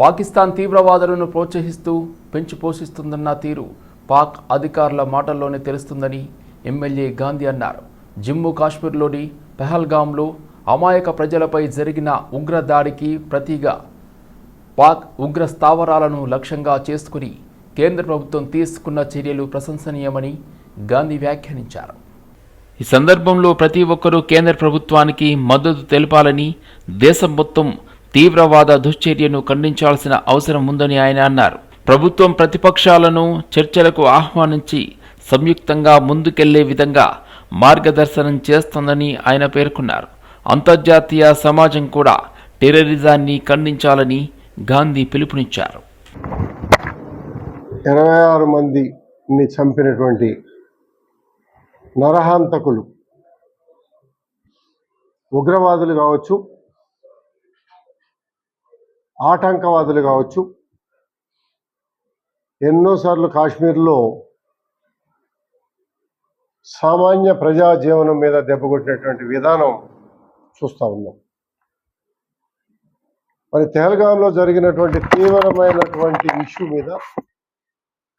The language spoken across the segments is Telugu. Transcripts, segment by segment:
పాకిస్తాన్ తీవ్రవాదులను ప్రోత్సహిస్తూ పెంచి పోషిస్తుందన్న తీరు పాక్ అధికారుల మాటల్లోనే తెలుస్తుందని ఎమ్మెల్యే గాంధీ అన్నారు. జమ్మూ కాశ్మీర్లోని పెహల్గాంలో అమాయక ప్రజలపై జరిగిన ఉగ్ర దాడికి ప్రతిగా పాక్ ఉగ్ర స్థావరాలను లక్ష్యంగా చేసుకుని కేంద్ర ప్రభుత్వం తీసుకున్న చర్యలు ప్రశంసనీయమని గాంధీ వ్యాఖ్యానించారు. ఈ సందర్భంలో ప్రతి ఒక్కరూ కేంద్ర ప్రభుత్వానికి మద్దతు తెలపాలని దేశం మొత్తం తీవ్రవాద దుశ్చర్యను ఖండించాల్సిన అవసరం ఉందని ఆయన అన్నారు. ప్రభుత్వం ప్రతిపక్షాలను చర్చలకు ఆహ్వానించి సంయుక్తంగా ముందుకెళ్ళే విధంగా మార్గదర్శనం చేస్తోందని ఆయన పేర్కొన్నారు. అంతర్జాతీయ సమాజం కూడా టెర్రరిజాన్ని ఖండించాలని గాంధీ పిలుపునిచ్చారు. ఇరవై ఆరు మందిని చంపినటువంటి నరహంతకులు ఉగ్రవాదులు కావచ్చు ఆటంకవాదులు కావచ్చు. ఎన్నోసార్లు కాశ్మీర్లో సామాన్య ప్రజా జీవనం మీద దెబ్బకొట్టినటువంటి విధానం చూస్తూ ఉన్నాం. మరి తెహల్గాంలో జరిగినటువంటి తీవ్రమైనటువంటి ఇష్యూ మీద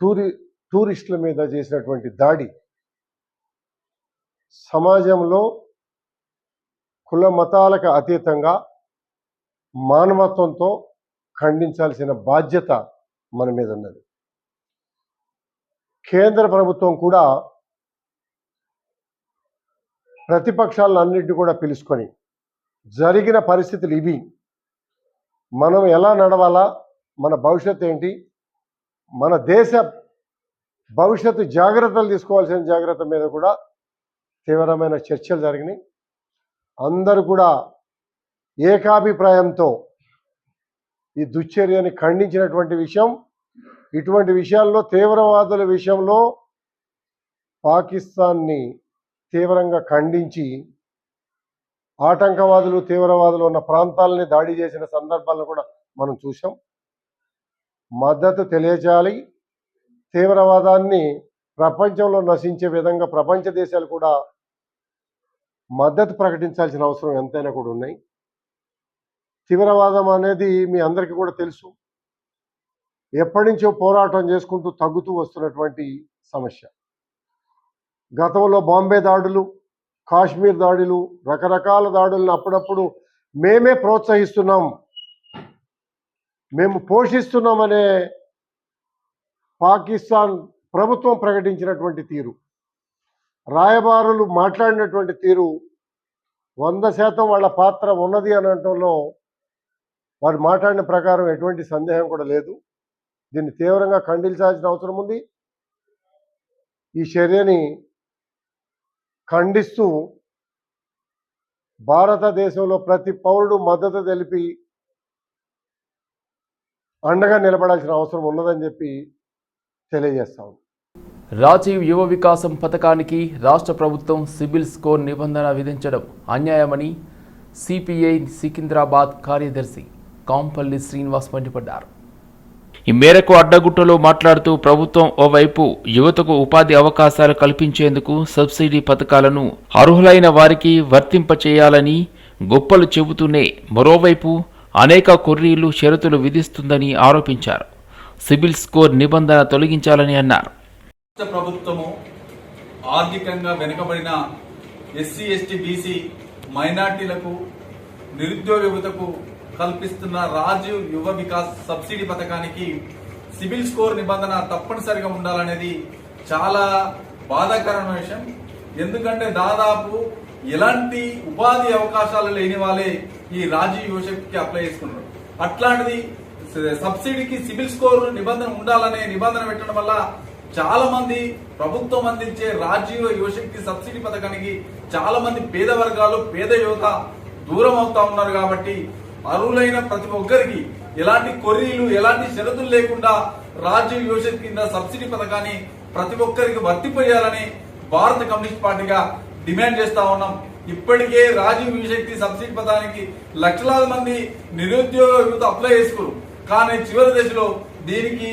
టూరి టూరిస్టుల మీద చేసినటువంటి దాడి సమాజంలో కుల మతాలకు అతీతంగా మానవత్వంతో ఖండించాల్సిన బాధ్యత మన మీద ఉన్నది. కేంద్ర ప్రభుత్వం కూడా ప్రతిపక్షాలన్నింటినీ కూడా పిలుచుకొని జరిగిన పరిస్థితులు ఇవి. మనం ఎలా నడవాలా? మన భవిష్యత్తు ఏంటి? మన దేశ భవిష్యత్తు జాగ్రత్తలు తీసుకోవాల్సిన జాగ్రత్త మీద కూడా తీవ్రమైన చర్చలు జరిగినాయి. అందరూ కూడా ఏకాభిప్రాయంతో ఈ దుశ్చర్యని ఖండించినటువంటి విషయం ఇటువంటి విషయాల్లో తీవ్రవాదుల విషయంలో పాకిస్తాన్ని తీవ్రంగా ఖండించి ఆటంకవాదులు తీవ్రవాదులు ఉన్న ప్రాంతాలని దాడి చేసిన సందర్భాలను కూడా మనం చూసాం మద్దతు తెలియజేయాలి. తీవ్రవాదాన్ని ప్రపంచంలో నశించే విధంగా ప్రపంచ దేశాలు కూడా మద్దతు ప్రకటించాల్సిన అవసరం ఎంతైనా కూడా ఉన్నాయి. తీవ్రవాదం అనేది మీ అందరికీ కూడా తెలుసు. ఎప్పటి నుంచో పోరాటం చేసుకుంటూ తగ్గుతూ వస్తున్నటువంటి సమస్య. గతంలో బాంబే దాడులు కాశ్మీర్ దాడులు రకరకాల దాడులను అప్పుడప్పుడు మేమే ప్రోత్సహిస్తున్నాం. మేము పోషిస్తున్నామనే పాకిస్తాన్ ప్రభుత్వం ప్రకటించినటువంటి తీరు. రాయబారులు మాట్లాడినటువంటి తీరు వంద శాతం వాళ్ళ పాత్ర ఉన్నది అనటంలో వారు మాట్లాడిన ప్రకారం ఎటువంటి సందేహం కూడా లేదు. దీన్ని తీవ్రంగా ఖండించాల్సిన అవసరం ఉంది. ఈ చర్యని ఖండిస్తూ భారతదేశంలో ప్రతి పౌరుడు మద్దతు తెలిపి అండగా నిలబడాల్సిన అవసరం ఉన్నదని చెప్పి తెలియజేస్తాం రాజీవ్ యువ వికాసం పథకానికి రాష్ట్ర ప్రభుత్వం సిబిల్ స్కోర్ నిబంధన విధించడం అన్యాయమని సిపిఐ సికింద్రాబాద్ కార్యదర్శి కాంపల్లి శ్రీనివాస్ మండిపడ్డారు ఈ మేరకు అడ్డగుట్టలో మాట్లాడుతూ ప్రభుత్వం ఓవైపు యువతకు ఉపాధి అవకాశాలు కల్పించేందుకు సబ్సిడీ పథకాలను అర్హులైన వారికి వర్తింపచేయాలని గొప్పలు చెబుతూనే మరోవైపు అనేక కొర్రీలు షరతులు విధిస్తుందని ఆరోపించారు. సిబిల్ స్కోర్ నిబంధన తొలగించాలని అన్నారు. ప్రభుత్వము ఆర్థికంగా వెనుకబడిన ఎస్సీ ఎస్టీ బీసీ మైనార్టీలకు నిరుద్యోగ యువతకు కల్పిస్తున్న రాజీవ్ యువ వికాస్ సబ్సిడీ పథకానికి సిబిల్ స్కోర్ నిబంధన తప్పనిసరిగా ఉండాలనేది చాలా బాధాకరమైన విషయం. ఎందుకంటే దాదాపు ఎలాంటి ఉపాధి అవకాశాలు లేని వాళ్ళే ఈ రాజీవ్ యువశక్తికి అప్లై చేసుకున్నారు. అట్లాంటిది సబ్సిడీకి సిబిల్ స్కోర్ నిబంధన ఉండాలనే నిబంధన పెట్టడం వల్ల చాలా మంది ప్రభుత్వం అందించే రాజీవ యువశక్తి సబ్సిడీ పథకానికి చాలా మంది పేద వర్గాలు పేద యువత దూరం అవుతా ఉన్నారు కాబట్టి అర్హులైన ప్రతి ఒక్కరికి ఎలాంటి కొర్రీలు ఎలాంటి షరతులు లేకుండా రాజ్య యోజన కింద సబ్సిడీ పథకాన్ని ప్రతి ఒక్కరికి వర్తింపజేయాలని భారత కమ్యూనిస్ట్ పార్టీగా డిమాండ్ చేస్తా ఉన్నాం. ఇప్పటికే రాజీవ్ యువశక్తి సబ్సిడీ పథకానికి లక్షలాది మంది నిరుద్యోగ యువత అప్లై చేసుకోరు. కానీ చివరి దశలో దీనికి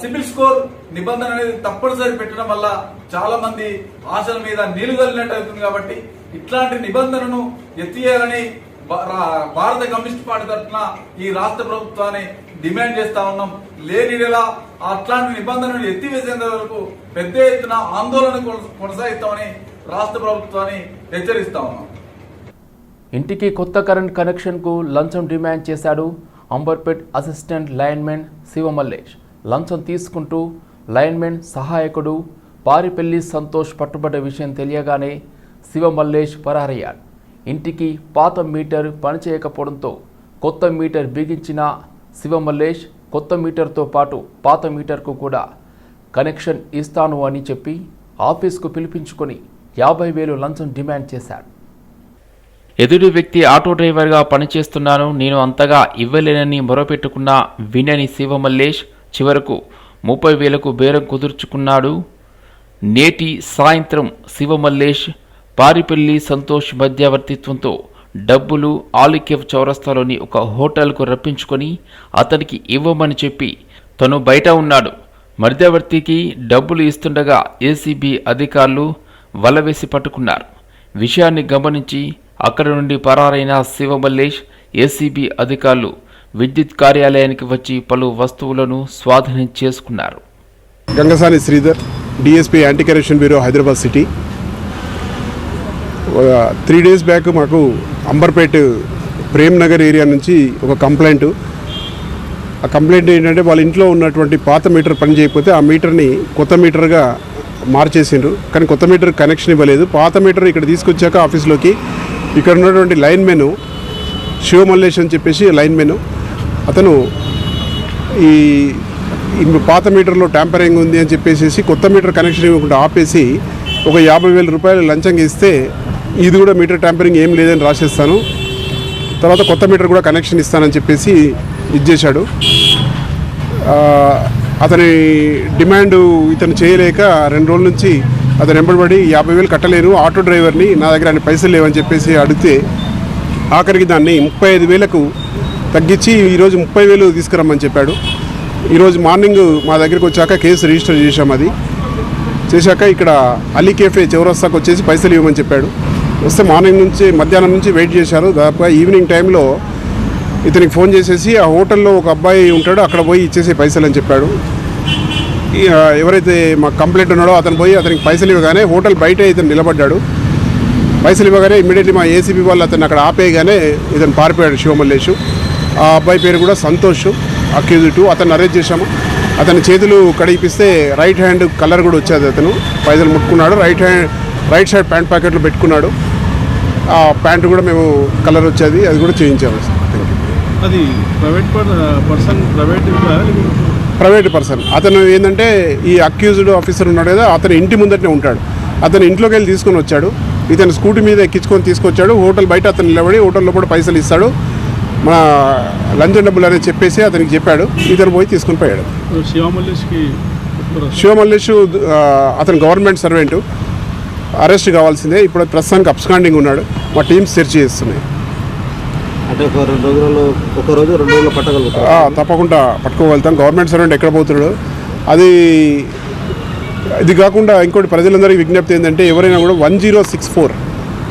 సిబిల్ స్కోర్ నిబంధన అనేది తప్పనిసరి పెట్టడం వల్ల చాలా మంది ఆశల మీద నీళ్ళు కలిగినట్టు అవుతుంది కాబట్టి ఇట్లాంటి నిబంధనను ఎత్తివేయాలని భారత కమ్యూనిస్ట్ పార్టీ తరఫున ఈ రాష్ట్ర ప్రభుత్వాన్ని డిమాండ్ చేస్తా ఉన్నాం. లేనిలా అట్లాంటి నిబంధనలు ఎత్తివేసేంత వరకు పెద్ద ఎత్తున ఆందోళన కొనసాగిస్తామని రాష్ట్ర ప్రభుత్వాన్ని హెచ్చరిస్తా ఉన్నాం. ఇంటికి కొత్త కరెంట్ కనెక్షన్కు లంచం డిమాండ్ చేశాడు అంబర్పేట్ అసిస్టెంట్ లైన్మెన్ శివమల్లేష్. లంచం తీసుకుంటూ లైన్మెన్ సహాయకుడు పారిపెల్లి సంతోష్ పట్టుబడ్డ విషయం తెలియగానే శివమల్లేష్ పరారయ్యాడు. ఇంటికి పాత మీటర్ పనిచేయకపోవడంతో కొత్త మీటర్ బిగించిన శివమల్లేష్ కొత్త మీటర్తో పాటు పాత మీటర్కు కూడా కనెక్షన్ ఇస్తాను అని చెప్పి ఆఫీస్కు పిలిపించుకొని యాభై వేలు లంచం డిమాండ్ చేశాడు. ఎదుటి వ్యక్తి ఆటో డ్రైవర్గా పనిచేస్తున్నాను నేను అంతగా ఇవ్వలేనని మొరపెట్టుకున్న వినని శివమల్లేష్ చివరకు ముప్పై వేలకు బేరం కుదుర్చుకున్నాడు. నేటి సాయంత్రం శివమల్లేష్ పారిపల్లి సంతోష్ మధ్యవర్తిత్వంతో డబ్బులు ఆలికేవ్ చౌరస్తాలోని ఒక హోటల్కు రప్పించుకొని అతనికి ఇవ్వమని చెప్పి తను బయట ఉన్నాడు. మధ్యవర్తికి డబ్బులు ఇస్తుండగా ఏసీబీ అధికారులు వలవేసి పట్టుకున్నారు. విషయాన్ని గమనించి అక్కడి నుండి పరారైన శివమల్లేష్ ఏసీబీ అధికారులు విద్యుత్ కార్యాలయానికి వచ్చి పలు వస్తువులను స్వాధీనం చేసుకున్నారు. Gangasani Sridhar DSP anti corruption bureau Hyderabad city. Three days back మాకు అంబర్పేట్ ప్రేమ్ నగర్ ఏరియా నుంచి ఒక కంప్లైంట్ ఆ కంప్లైంట్ ఏంటంటే వాళ్ళ ఇంట్లో ఉన్నటువంటి పాత మీటర్ పని చేయకపోతే ఆ మీటర్ని కొత్త మీటర్గా మార్చేసిండ్రు. కానీ కొత్త మీటర్ కనెక్షన్ ఇవ్వలేదు. పాత మీటర్ ఇక్కడ తీసుకొచ్చాక ఆఫీస్లోకి ఇక్కడ ఉన్నటువంటి లైన్ మెను శివమల్లేష్ అని చెప్పేసి లైన్ మెను. అతను ఈ పాత మీటర్లో ట్యాంపరింగ్ ఉంది అని చెప్పేసి కొత్త మీటర్ కనెక్షన్ ఇవ్వకుండా ఆపేసి ఒక యాభై వేల రూపాయలు లంచంగా ఇస్తే ఇది కూడా మీటర్ ట్యాంపరింగ్ ఏం లేదని రాసేస్తాను. తర్వాత కొత్త మీటర్ కూడా కనెక్షన్ ఇస్తానని చెప్పేసి ఇది చేశాడు. అతని డిమాండ్ ఇతను చేయలేక రెండు రోజుల నుంచి అతను వెంబడిపడి యాభై వేలు కట్టలేను ఆటో డ్రైవర్ని నా దగ్గర ఆయన పైసలు లేవని చెప్పేసి అడిగితే ఆఖరికి దాన్ని ముప్పై ఐదు వేలకు తగ్గించి ఈరోజు ముప్పై వేలు తీసుకురమ్మని చెప్పాడు. ఈరోజు మార్నింగ్ మా దగ్గరికి వచ్చాక కేసు రిజిస్టర్ చేశాం అది. చేశాక ఇక్కడ అలీ కేఫే చౌరస్తాకు వచ్చేసి పైసలు ఇవ్వమని చెప్పాడు. వస్తే మార్నింగ్ నుంచి మధ్యాహ్నం నుంచి వెయిట్ చేశారు. దాదాపుగా ఈవినింగ్ టైంలో ఇతనికి ఫోన్ చేసేసి ఆ హోటల్లో ఒక అబ్బాయి ఉంటాడు అక్కడ పోయి ఇచ్చేసి పైసలు అని చెప్పాడు. ఎవరైతే మా కంప్లైంట్ ఉన్నాడో అతను పోయి అతనికి పైసలు ఇవ్వగానే హోటల్ బయట ఇతను నిలబడ్డాడు. పైసలు ఇవ్వగానే ఇమ్మీడియట్లీ మా ఏసీబీ వాళ్ళు అతను అక్కడ ఆపేయగానే ఇతను పారిపోయాడు శివమల్లేషు ఆ అబ్బాయి పేరు కూడా సంతోష్ అక్యూజిట్. అతను అరెస్ట్ చేశాము. అతని చేతులు కడిగిపిస్తే రైట్ హ్యాండ్ కలర్ కూడా వచ్చేది అతను. పైసలు ముట్టుకున్నాడు. Right hand right side pant ప్యాకెట్లు పెట్టుకున్నాడు. ప్యాంటు కూడా మేము కలర్ వచ్చేది అది కూడా చేయించాము. అది private person private private person. అతను ఏంటంటే ఈ అక్యూజ్డ్ ఆఫీసర్ ఉన్నాడు కదా అతను ఇంటి ముందటనే ఉంటాడు. అతను ఇంట్లోకి వెళ్ళి తీసుకొని వచ్చాడు. ఇతను స్కూటీ మీద ఎక్కించుకొని తీసుకొచ్చాడు. హోటల్ బయట అతను నిలబడి హోటల్లో కూడా పైసలు ఇస్తాడు. మన లంచం డబ్బులు అనేది చెప్పేసి అతనికి చెప్పాడు. ఇతను పోయి తీసుకొని పోయాడు. శివమల్లేష్కి శివమల్లేష్ అతను గవర్నమెంట్ సర్వెంట్. అరెస్ట్ కావాల్సిందే. ఇప్పుడు ప్రస్తుతానికి అబ్స్కాండింగ్ ఉన్నాడు. మా టీమ్స్ సెర్చ్ చేస్తున్నాయి. అంటే ఒక రెండు రోజులలో ఒక రోజు రెండు రోజులు పట్టగలుగుతారు? ఆ, తప్పకుండా పట్టుకోగలుగుతాం. గవర్నమెంట్ సర్వెంట్ ఎక్కడ పోతున్నాడు? అది ఇది కాకుండా ఇంకోటి ప్రజలందరికీ విజ్ఞప్తి ఏంటంటే ఎవరైనా కూడా వన్ జీరో సిక్స్ ఫోర్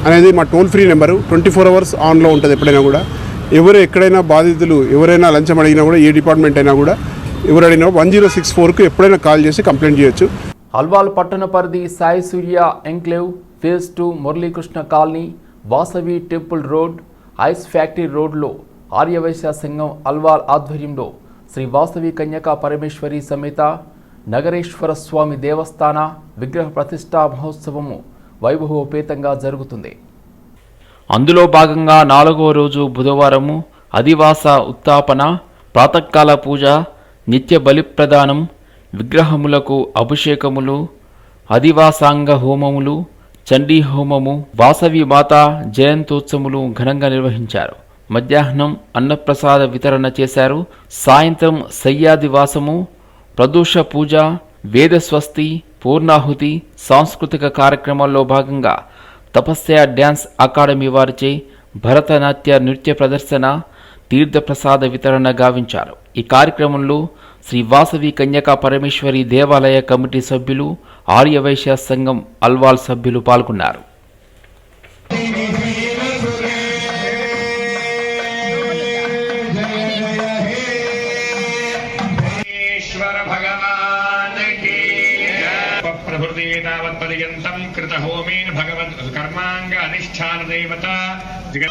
అనేది మా toll free number. Twenty four hours ఆన్లో ఉంటుంది ఎప్పుడైనా కూడా. ఎవరు ఎక్కడైనా బాధితులు ఎవరైనా లంచం అడిగినా కూడా ఏ డిపార్ట్మెంట్ అయినా కూడా ఎవరు అడిగినా వన్ జీరో సిక్స్ ఫోర్కు ఎప్పుడైనా కాల్ చేసి కంప్లైంట్ చేయొచ్చు. అల్వాల్ పట్టణ పరిధి Sai Surya enclave phase two Muralikrishna colony Vasavi temple road ice factory రోడ్లో ఆర్యవైశ్య సంఘం అల్వాల్ ఆధ్వర్యంలో శ్రీ వాసవి కన్యకా పరమేశ్వరి సమేత నగరేశ్వర స్వామి దేవస్థాన విగ్రహ ప్రతిష్టా మహోత్సవము వైభవోపేతంగా జరుగుతుంది. అందులో భాగంగా నాలుగవ రోజు బుధవారము అధివాస ఉత్తాపన ప్రాతకాల పూజ నిత్య బలి ప్రదానం విగ్రహములకు అభిషేకములు అధివాసాంగ హోమములు చండీ హోమము వాసవి మాత జయంతోత్సవములు ఘనంగా నిర్వహించారు. మధ్యాహ్నం అన్నప్రసాద వితరణ చేశారు. సాయంత్రం సయ్యాదివాసము ప్రదోష పూజ వేదస్వస్తి పూర్ణాహుతి సాంస్కృతిక కార్యక్రమాల్లో భాగంగా తపస్య డ్యాన్స్ అకాడమీ వారిచే భరతనాట్య నృత్య ప్రదర్శన తీర్థప్రసాద వితరణ గావించారు. ఈ కార్యక్రమంలో శ్రీ వాసవి కన్యకా పరమేశ్వరి దేవాలయ కమిటీ సభ్యులు ఆర్యవైశ్య సంఘం అల్వాల్ సభ్యులు పాల్గొన్నారు. జగ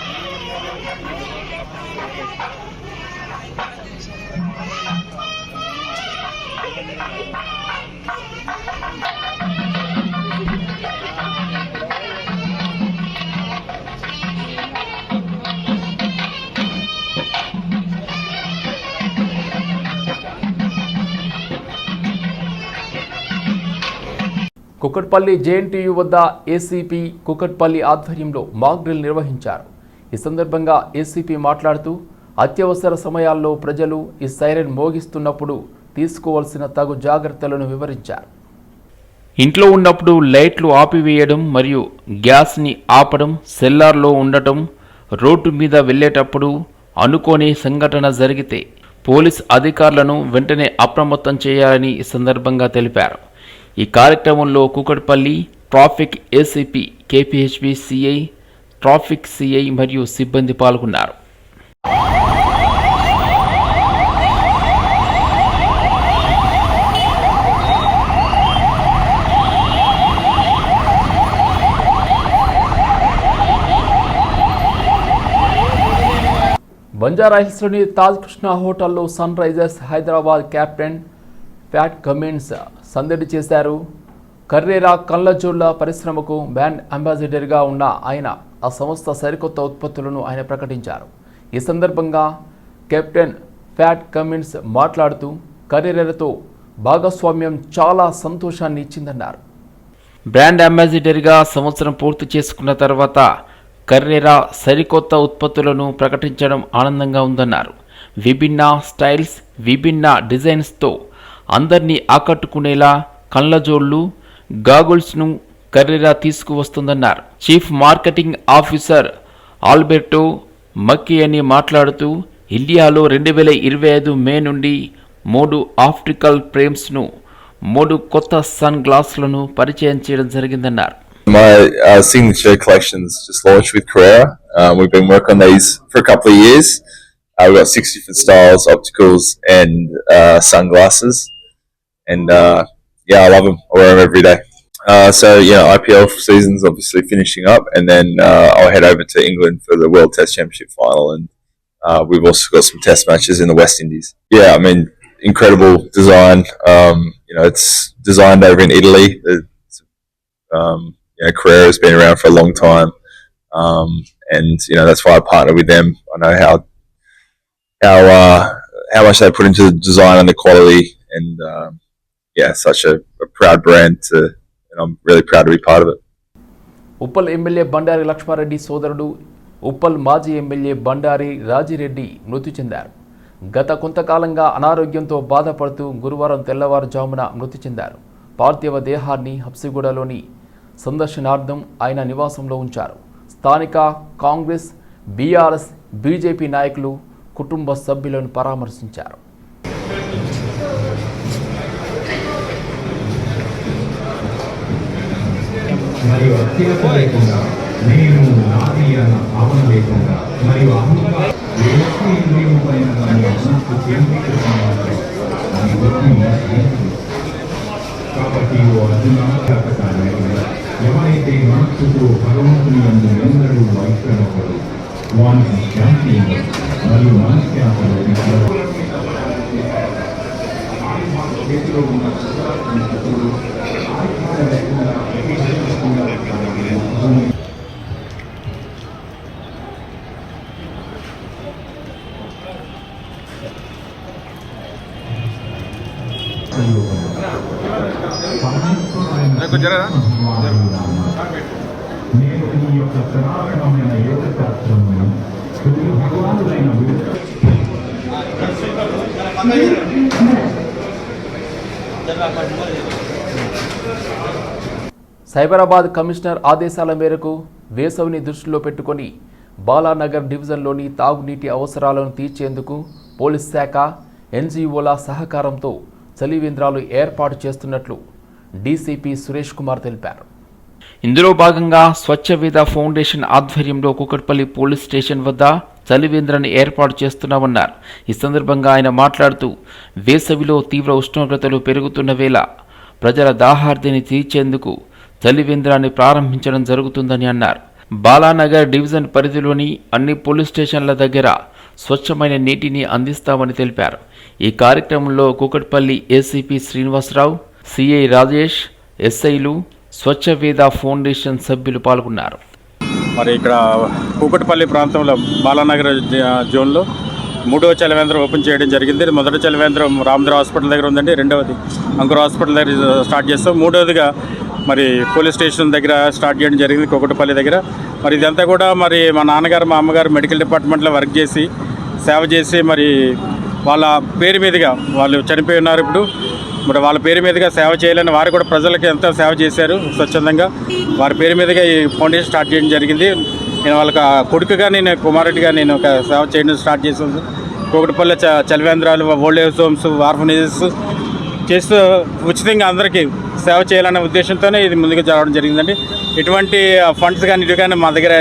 కుకట్పల్లి జేఎన్టీయు వద్ద ఏసీపీ కుకట్పల్లి ఆధ్వర్యంలో మాక్ డ్రిల్ నిర్వహించారు. ఈ సందర్భంగా ఏసీపీ మాట్లాడుతూ అత్యవసర సమయాల్లో ప్రజలు ఈ సైరన్ మోగిస్తున్నప్పుడు తీసుకోవాల్సిన తగు జాగ్రత్తలను వివరించారు. ఇంట్లో ఉన్నప్పుడు లైట్లు ఆపివేయడం మరియు గ్యాస్ని ఆపడం సెల్లార్లో ఉండటం రోడ్డు మీద వెళ్ళేటప్పుడు అనుకోని సంఘటన జరిగితే పోలీస్ అధికారులను వెంటనే అప్రమత్తం చేయాలని ఈ సందర్భంగా తెలిపారు. ఈ కార్యక్రమంలో Kukatpally traffic ACP KPHB CI traffic CI మరియు సిబ్బంది పాల్గొన్నారు. బంజారాహిల్స్లోని తాజ్ కృష్ణ హోటల్లో Sunrisers Hyderabad captain Pat Cummins సందడి చేశారు. కర్రేరా కళ్ళజోళ్ళ పరిశ్రమకు బ్రాండ్ అంబాసిడర్గా ఉన్న ఆయన ఆ సంస్థ సరికొత్త ఉత్పత్తులను ఆయన ప్రకటించారు. ఈ సందర్భంగా కెప్టెన్ ఫ్యాట్ కమిన్స్ మాట్లాడుతూ కర్రేరాతో భాగస్వామ్యం చాలా సంతోషాన్ని ఇచ్చిందన్నారు. బ్రాండ్ అంబాసిడర్గా సంవత్సరం పూర్తి చేసుకున్న తర్వాత కర్రెరా సరికొత్త ఉత్పత్తులను ప్రకటించడం ఆనందంగా ఉందన్నారు. విభిన్న స్టైల్స్ విభిన్న డిజైన్స్తో అందరినీ ఆకట్టుకునేలా కళ్ళజోళ్ళు గాగుల్స్ను Carrera తీసుకువస్తుందన్నారు. Chief marketing officer Alberto Macchi అని మాట్లాడుతూ ఇండియాలో రెండు వేల ఇరవై ఐదు మే నుండి మూడు ఆప్టికల్ ఫ్రేమ్స్ను మూడు కొత్త సన్ గ్లాసులను పరిచయం చేయడం జరిగిందన్నారు. My uh, signature collections just launched with Carrera. Um, we've been working on these for a couple of years. Uh, we've got six different styles, opticals, and uh, sunglasses. And uh, yeah, I love them. I wear them every day. Uh, so yeah, IPL season's obviously finishing up, and then uh, I'll head over to England for the World Test Championship final, and uh, we've also got some Test matches in the West Indies. Yeah, I mean, incredible design. Um, you know, it's designed over in Italy. It's, um, you know, Carrera's been around for a long time, um, and you know that's why I partner with them. I know how how uh, how much they put into the design and the quality, and um, yeah, such a, a proud brand to, and I'm really proud to be part of it. Uppal MLA Bandari Lakshmareddy సోదరుడు ఉప్పల్ మాజీ ఎమ్మెల్యే బండారి రాజిరెడ్డి మృతి చెందారు గత కొంతకాలంగా అనారోగ్యంతో బాధపడుతూ గురువారం తెల్లవారుజామున మృతి చెందారు పార్థివ దేహాన్ని హబ్సిగూడలోని సందర్శనార్థం ఆయన నివాసంలో ఉంచారు. స్థానిక కాంగ్రెస్ బీఆర్ఎస్ బీజేపీ నాయకులు కుటుంబ సభ్యులను పరామర్శించారు. మరియు లేకుండా నేను నాది అన్న భావన లేకుండా మరియు అహంకారం ఇంద్రియం పైన దాని మనస్సు కేంద్రీకృతం కాబట్టి ఓ అర్జున శాఖకారి ఎవరైతే మనస్సుతో భగవంతుని అందు ఎందరూ వైశ్వనపడు వానికి శాంతి ఉండదు. మరియు మనశ్శాంతిలో చేతిలో ఉన్న పుస్తకాలను ఆయుధాల సైబరాబాద్ కమిషనర్ ఆదేశాల మేరకు వేసవిని దృష్టిలో పెట్టుకొని బాలానగర్ డివిజన్లోని తాగునీటి అవసరాలను తీర్చేందుకు పోలీస్ శాఖ ఎన్జీఓల సహకారంతో చలివేంద్రాలు ఏర్పాటు చేస్తున్నట్లు డీసీపీ సురేష్ కుమార్ తెలిపారు. ఇందులో భాగంగా స్వచ్ఛవేద ఫౌండేషన్ ఆధ్వర్యంలో కుకట్పల్లి పోలీస్ స్టేషన్ వద్ద చలివేంద్రాన్ని ఏర్పాటు చేస్తున్నామన్నారు. ఈ సందర్భంగా ఆయన మాట్లాడుతూ వేసవిలో తీవ్ర ఉష్ణోగ్రతలు పెరుగుతున్న వేళ ప్రజల దాహార్తిని తీర్చేందుకు చలివేంద్రాన్ని ప్రారంభించడం జరుగుతుందని అన్నారు. బాలానగర్ డివిజన్ పరిధిలోని అన్ని పోలీస్ స్టేషన్ల దగ్గర స్వచ్ఛమైన నీటిని అందిస్తామని తెలిపారు. ఈ కార్యక్రమంలో కూకట్పల్లి ఏసీపీ శ్రీనివాసరావు సిఐ రాజేష్ ఎస్ఐలు స్వచ్ఛవేద ఫౌండేషన్ సభ్యులు పాల్గొన్నారు. మరి ఇక్కడ కూకట్పల్లి ప్రాంతంలో బాలానగర్ జోన్లో మూడవ చలవేంద్రం ఓపెన్ చేయడం జరిగింది. మొదటి చలవేంద్రం రామదేవ్ హాస్పిటల్ దగ్గర ఉందండి. రెండవది అంకుర హాస్పిటల్ దగ్గర స్టార్ట్ చేస్తాం. మూడవదిగా మరి పోలీస్ స్టేషన్ దగ్గర స్టార్ట్ చేయడం జరిగింది కూకట్పల్లి దగ్గర. మరి ఇదంతా కూడా మరి మా నాన్నగారు మా అమ్మగారు మెడికల్ డిపార్ట్మెంట్లో వర్క్ చేసి సేవ చేసి మరి వాళ్ళ పేరు మీదుగా వాళ్ళు చనిపోయి ఉన్నారు ఇప్పుడు. మరి వాళ్ళ పేరు మీదుగా సేవ చేయాలని వారు కూడా ప్రజలకు ఎంతో సేవ చేశారు స్వచ్ఛందంగా. వారి పేరు మీదుగా ఈ ఫౌండేషన్ స్టార్ట్ చేయడం జరిగింది. నేను వాళ్ళకి ఆ కొడుకుగా నేను కుమారుడిగా నేను ఒక సేవ చేయడం స్టార్ట్ చేసాను కోకటిపల్లి చ చలివేంద్రాలు ఓల్డ్ ఏజ్ హోమ్స్ ఆర్ఫనేజెస్ చేస్తూ ఉచితంగా అందరికీ సేవ చేయాలనే ఉద్దేశంతోనే ఇది ముందుకు జరగడం జరిగిందండి. ఎటువంటి ఫండ్స్ కానీ ఇటు కానీ మా దగ్గర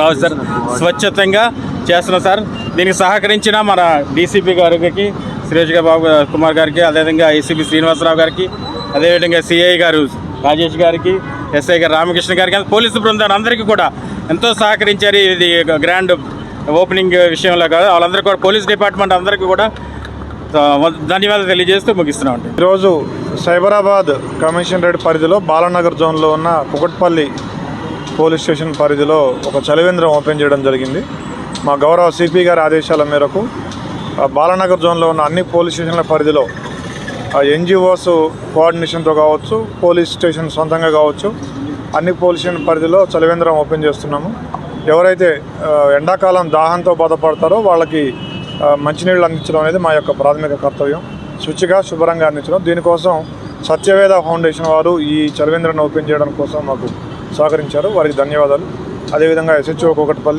రావు సార్. స్వచ్ఛతంగా చేస్తున్నాం సార్. దీనికి సహకరించిన మన డీసీపీ గారికి సురేష్ గారు బాబు కుమార్ గారికి అదేవిధంగా ఏసీపీ శ్రీనివాసరావు గారికి అదేవిధంగా సిఐ గారు రాజేష్ గారికి ఎస్ఐ గారు రామకృష్ణ గారికి పోలీసు బృందాన్ని అందరికీ కూడా ఎంతో సహకరించారు. ఇది గ్రాండ్ ఓపెనింగ్ విషయంలో కాదు. వాళ్ళందరికీ కూడా పోలీస్ డిపార్ట్మెంట్ అందరికీ కూడా ధన్యవాదాలు తెలియజేస్తూ ముగిస్తున్నామండి ఈరోజు సైబరాబాద్ కమిషనరేట్ పరిధిలో బాలనగర్ జోన్లో ఉన్న కుకట్పల్లి పోలీస్ స్టేషన్ పరిధిలో ఒక చలివేంద్రం ఓపెన్ చేయడం జరిగింది. మా గౌరవ సిపి గారి ఆదేశాల మేరకు బాలానగర్ జోన్లో ఉన్న అన్ని పోలీస్ స్టేషన్ల పరిధిలో ఎన్జిఓస్ కోఆర్డినేషన్తో కావచ్చు పోలీస్ స్టేషన్ సొంతంగా కావచ్చు అన్ని పోలీస్ స్టేషన్ పరిధిలో చలివేంద్రం ఓపెన్ చేస్తున్నాము. ఎవరైతే ఎండాకాలం దాహంతో బాధపడతారో వాళ్ళకి మంచినీళ్ళు అందించడం అనేది మా యొక్క ప్రాథమిక కర్తవ్యం. శుచిగా శుభ్రంగా అందించడం. దీనికోసం సత్యవేద ఫౌండేషన్ వారు ఈ చలివేంద్రాన్ని ఓపెన్ చేయడం కోసం మాకు సహకరించారు. వారికి ధన్యవాదాలు. అదేవిధంగా ఎస్హెచ్ఓ కోకట్పల్లి